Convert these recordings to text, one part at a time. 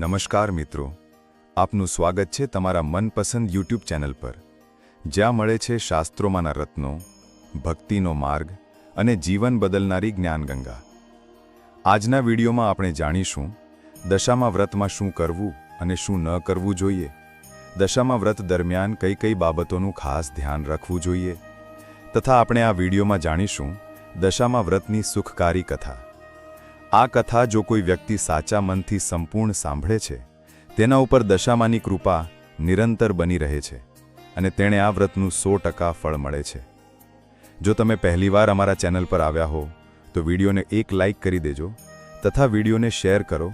નમસ્કાર મિત્રો. આપનું સ્વાગત છે તમારા મનપસંદ યુટ્યુબ ચેનલ પર. જ્યાં મળે છે શાસ્ત્રોમાંના રત્નો, ભક્તિનો માર્ગ અને જીવન બદલનારી જ્ઞાનગંગા. આજના વિડીયોમાં આપણે જાણીશું, દશામાં વ્રતમાં શું કરવું અને શું ન કરવું જોઈએ? દશામાં વ્રત દરમિયાન કઈ કઈ બાબતોનું ખાસ ધ્યાન રાખવું જોઈએ? તથા આપણે આ વિડીયોમાં જાણીશું, દશામાં વ્રતની સુખકારી કથા. આ કથા જો કોઈ વ્યક્તિ સાચા મનથી સંપૂર્ણ સાંભળે છે, તેના ઉપર દશામાની કૃપા નિરંતર બની રહે છે અને તેણે આ વ્રતનું સો ટકા ફળ મળે છે. જો તમે પહેલીવાર અમારા ચેનલ પર આવ્યા હો, તો વિડીયોને એક લાઇક કરી દેજો તથા વિડીયોને શેર કરો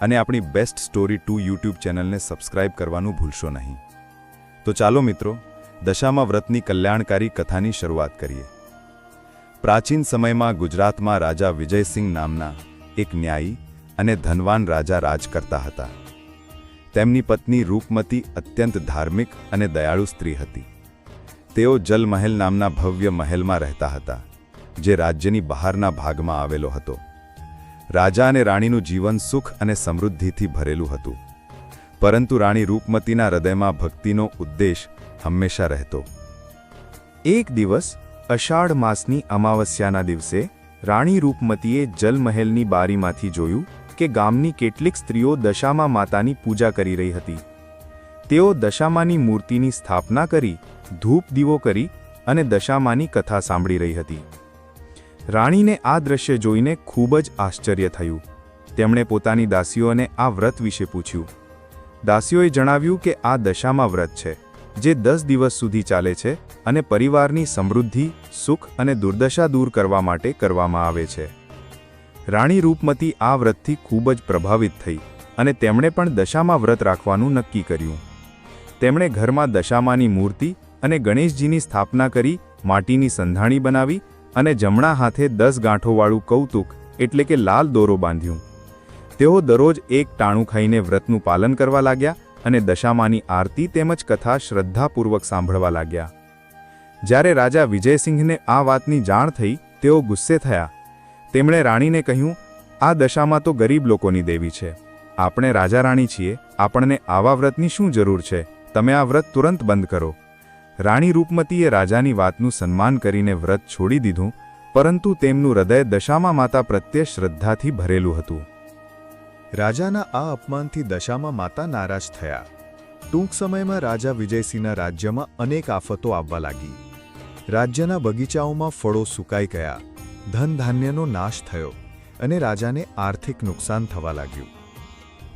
અને આપણી બેસ્ટ સ્ટોરી ટુ યુટ્યુબ ચેનલને સબસ્ક્રાઇબ કરવાનું ભૂલશો નહીં. તો ચાલો મિત્રો, દશામાં વ્રતની કલ્યાણકારી કથાની શરૂઆત કરીએ. પ્રાચીન સમયમાં ગુજરાતમાં રાજા વિજયસિંહ નામના એક ન્યાયી અને ધનવાન રાજા રાજ કરતા હતા. તેમની પત્ની રૂપમતી અત્યંત ધાર્મિક અને દયાળુ સ્ત્રી હતી. તેઓ જલમહેલ નામના ભવ્ય મહેલમાં રહેતા હતા, જે રાજ્યની બહારના ભાગમાં આવેલો હતો. રાજા અને રાણીનું જીવન સુખ અને સમૃદ્ધિથી ભરેલું હતું. પરંતુ રાણી રૂપમતીના હૃદયમાં ભક્તિનો ઉદ્દેશ હંમેશા રહેતો. એક દિવસ અષાઢ માસની અમાવસ્યાના દિવસે રાણી રૂપમતીએ જલમહેલની બારીમાંથી જોયું કે ગામની કેટલીક સ્ત્રીઓ દશામા માતાની પૂજા કરી રહી હતી. તેઓ દશામાની મૂર્તિની સ્થાપના કરી, ધૂપ દીવો કરી અને દશામાની કથા સાંભળી રહી હતી. રાણીને આ દ્રશ્ય જોઈને ખૂબ જ આશ્ચર્ય થયું. તેમણે પોતાની દાસીઓને આ વ્રત વિશે પૂછ્યું. દાસીઓએ જણાવ્યું કે આ દશામાં વ્રત છે. જે દસ દિવસ સુધી ચાલે છે અને પરિવારની સમૃદ્ધિ, સુખ અને દુર્દશા દૂર કરવા માટે કરવામાં આવે છે. રાણી રૂપમતી આ વ્રતથી ખૂબ જ પ્રભાવિત થઈ અને તેમણે પણ દશામાં વ્રત રાખવાનું નક્કી કર્યું. તેમણે ઘરમાં દશામાની મૂર્તિ અને ગણેશજીની સ્થાપના કરી, માટીની સંધાણી બનાવી અને જમણા હાથે દસ ગાંઠોવાળું કૌતુક, એટલે કે લાલ દોરો બાંધ્યું. તેઓ દરરોજ એક ટાણું ખાઈને વ્રતનું પાલન કરવા લાગ્યા અને દશામાની આરતી તેમજ કથા શ્રદ્ધાપૂર્વક સાંભળવા લાગ્યા. જ્યારે રાજા વિજયસિંહને આ વાતની જાણ થઈ, તેઓ ગુસ્સે થયા. તેમણે રાણીને કહ્યું, આ દશામાં તો ગરીબ લોકોની દેવી છે. આપણે રાજા રાણી છીએ. આપણને આવા વ્રતની શું જરૂર છે? તમે આ વ્રત તુરંત બંધ કરો. રાણી રૂપમતીએ રાજાની વાતનું સન્માન કરીને વ્રત છોડી દીધું, પરંતુ તેમનું હૃદય દશામાં માતા પ્રત્યે શ્રદ્ધાથી ભરેલું હતું. રાજાના આ અપમાનથી દશામાં માતા નારાજ થયા. ટૂંક સમયમાં રાજા વિજયસિંહના રાજ્યમાં અનેક આફતો આવવા લાગી. રાજ્યના બગીચાઓમાં ફળો સુકાઈ ગયા. ધન ધાન્યનો નાશ થયો અને રાજાને આર્થિક નુકસાન થવા લાગ્યું.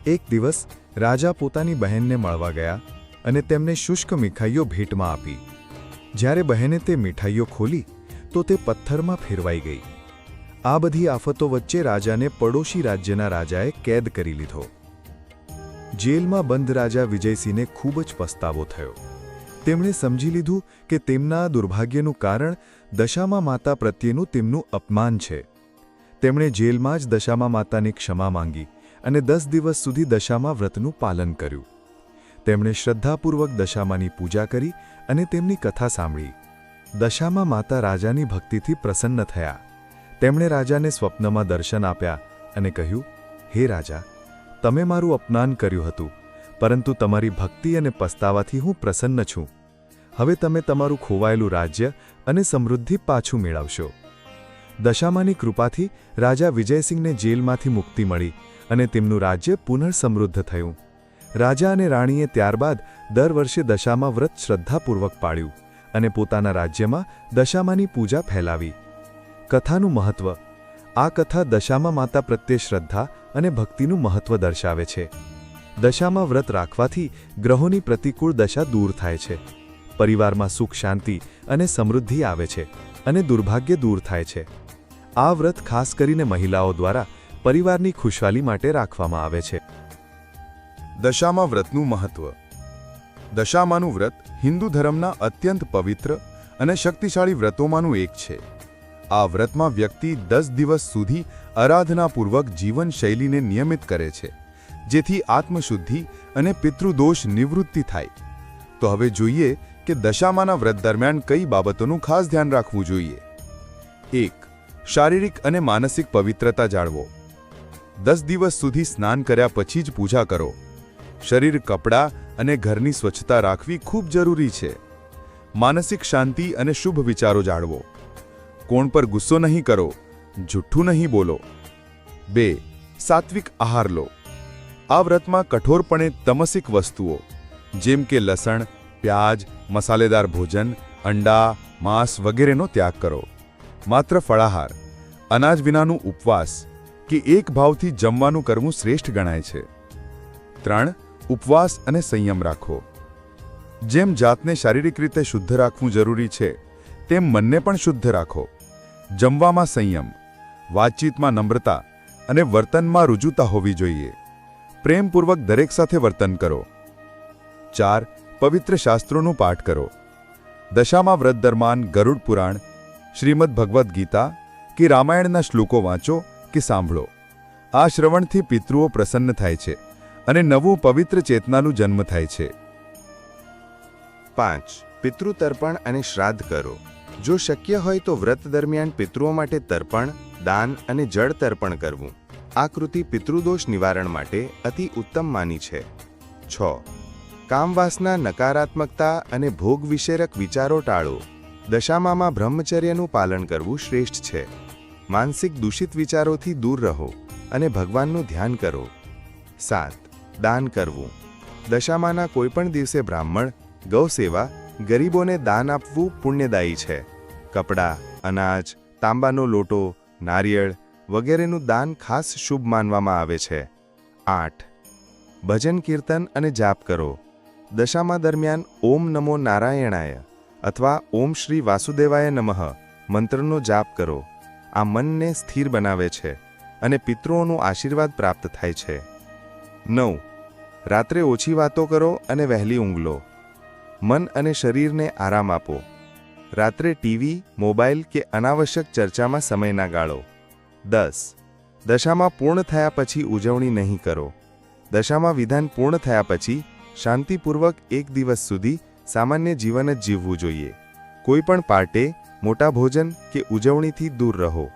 એક દિવસ રાજા પોતાની બહેનને મળવા ગયા અને તેમને શુષ્ક મીઠાઈઓ ભેટમાં આપી. જ્યારે બહેને તે મીઠાઈઓ ખોલી, તો તે પથ્થરમાં ફેરવાઈ ગઈ. આ બધી આફતો વચ્ચે રાજાને પડોશી રાજ્યના રાજાએ કેદ કરી લીધો. જેલમાં બંધ રાજા વિજયસિંહને ખૂબ જ પસ્તાવો થયો. તેમણે સમજી લીધું કે તેમના દુર્ભાગ્યનું કારણ દશામાં માતા પ્રત્યેનું તેમનું અપમાન છે. તેમણે જેલમાં જ દશામાં માતાની ક્ષમા માંગી અને દસ દિવસ સુધી દશામાં વ્રતનું પાલન કર્યું. તેમણે શ્રદ્ધાપૂર્વક દશામાની પૂજા કરી અને તેમની કથા સાંભળી. દશામાં માતા રાજાની ભક્તિથી પ્રસન્ન થયા. તેમણે રાજાને સ્વપ્નમાં દર્શન આપ્યા અને કહ્યું, હે રાજા, તમે મારું અપમાન કર્યું હતું, પરંતુ તમારી ભક્તિ અને પસ્તાવાથી હું પ્રસન્ન છું. હવે તમે તમારું ખોવાયેલું રાજ્ય અને સમૃદ્ધિ પાછું મેળવશો. દશામાની કૃપાથી રાજા વિજયસિંહને જેલમાંથી મુક્તિ મળી અને તેમનું રાજ્ય પુનઃસમૃદ્ધ થયું. રાજા અને રાણીએ ત્યારબાદ દર વર્ષે દશામાં વ્રત શ્રદ્ધાપૂર્વક પાળ્યું અને પોતાના રાજ્યમાં દશામાની પૂજા ફેલાવી. કથાનું મહત્વ. આ કથા દશામાં માતા પ્રત્યે શ્રદ્ધા અને ભક્તિનું મહત્વ દર્શાવે છે. દશામાં વ્રત રાખવાથી ગ્રહોની પ્રતિકૂળ દશા દૂર થાય છે. પરિવારમાં સુખ, શાંતિ અને સમૃદ્ધિ આવે છે અને દુર્ભાગ્ય દૂર થાય છે. આ વ્રત ખાસ કરીને મહિલાઓ દ્વારા પરિવારની ખુશહાલી માટે રાખવામાં આવે છે. દશામાં વ્રતનું મહત્વ. દશામાનું વ્રત હિન્દુ ધર્મના અત્યંત પવિત્ર અને શક્તિશાળી વ્રતોમાંનું એક છે. આ વ્રતમાં વ્યક્તિ દસ દિવસ સુધી આરાધનાપૂર્વક જીવનશૈલીને નિયમિત કરે છે, જેથી આત્મશુદ્ધિ અને પિતૃદોષ નિવૃત્તિ થાય. તો હવે જોઈએ કે દશામાના વ્રત દરમિયાન કઈ બાબતોનું ખાસ ધ્યાન રાખવું જોઈએ. એક, શારીરિક અને માનસિક પવિત્રતા જાળવો. દસ દિવસ સુધી સ્નાન કર્યા પછી જ પૂજા કરો. શરીર કપડાં અને ઘરની સ્વચ્છતા રાખવી ખૂબ જરૂરી છે. માનસિક શાંતિ અને શુભ વિચારો જાળવો. કોણ પર ગુસ્સો નહીં કરો, જુઠ્ઠું નહીં બોલો. બે, સાત્વિક આહાર લો. આ વ્રતમાં કઠોરપણે તમસિક વસ્તુઓ, જેમ કે લસણ, પ્યાજ, મસાલેદાર ભોજન, અંડા, માંસ વગેરેનો ત્યાગ કરો. માત્ર ફળાહાર, અનાજ વિનાનું ઉપવાસ, કે એક ભાવથી જમવાનું કરવું શ્રેષ્ઠ ગણાય છે. ત્રણ, ઉપવાસ અને સંયમ રાખો. જેમ જાતને શારીરિક રીતે શુદ્ધ રાખવું જરૂરી છે, તેમ મનને પણ શુદ્ધ રાખો. જમવામાં સંયમ, વાતચીતમાં નમ્રતા અને વર્તનમાં રુજુતા હોવી જોઈએ. પ્રેમપૂર્વક દરેક સાથે વર્તન કરો. ચાર, પવિત્ર શાસ્ત્રોનું પાઠ કરો. દશામાં વ્રત દરમિયાન ગરુડ પુરાણ, શ્રીમદ ભગવદ્ ગીતા કે રામાયણના શ્લોકો વાંચો કે સાંભળો. આ શ્રવણથી પિતૃઓ પ્રસન્ન થાય છે અને નવું પવિત્ર ચેતનાનું જન્મ થાય છે. પાંચ, પિતૃતર્પણ અને શ્રાદ્ધ કરો. જો શક્ય હોય તો વ્રત દરમિયાન પિતૃઓ માટે તર્પણ, દાન અને જળ તર્પણ કરવું. આ કૃતિ પિતૃદોષ નિવારણ માટે અતિ ઉત્તમ માની છે. છ. કામવાસના નકારાત્મકતા અને ભોગ વિશેરક વિચારો ટાળો. દશામામાં બ્રહ્મચર્યનું પાલન કરવું શ્રેષ્ઠ છે. માનસિક દૂષિત વિચારોથી દૂર રહો અને ભગવાનનું ધ્યાન કરો. સાત. દાન કરવું. દશામાના કોઈપણ દિવસે બ્રાહ્મણ, ગૌસેવા ગરીબોને દાન આપવું પુણ્યદાયી છે. કપડાં, અનાજ, તાંબાનો લોટો, નારિયેળ વગેરેનું દાન ખાસ શુભ માનવામાં આવે છે. આઠ. ભજન કીર્તન અને જાપ કરો. દશામાં દરમિયાન ઓમ નમો નારાયણાય અથવા ઓમ શ્રી વાસુદેવાય નમઃ મંત્રનો જાપ કરો. આ મનને સ્થિર બનાવે છે અને પિતૃઓનો આશીર્વાદ પ્રાપ્ત થાય છે. નવ. રાત્રે ઓછી વાતો કરો અને વહેલી ઊંઘ લો. મન અને શરીરને આરામ આપો. રાત્રે ટીવી, મોબાઈલ કે અનાવશ્યક ચર્ચામાં સમય ના ગાળો. દસ. દશામાં પૂર્ણ થયા પછી ઉજવણી નહીં કરો. દશામાં વિધાન પૂર્ણ થયા પછી શાંતિપૂર્વક એક દિવસ સુધી સામાન્ય જીવન જ જીવવું જોઈએ. કોઈપણ પાર્ટે, મોટા ભોજન કે ઉજવણીથી દૂર રહો.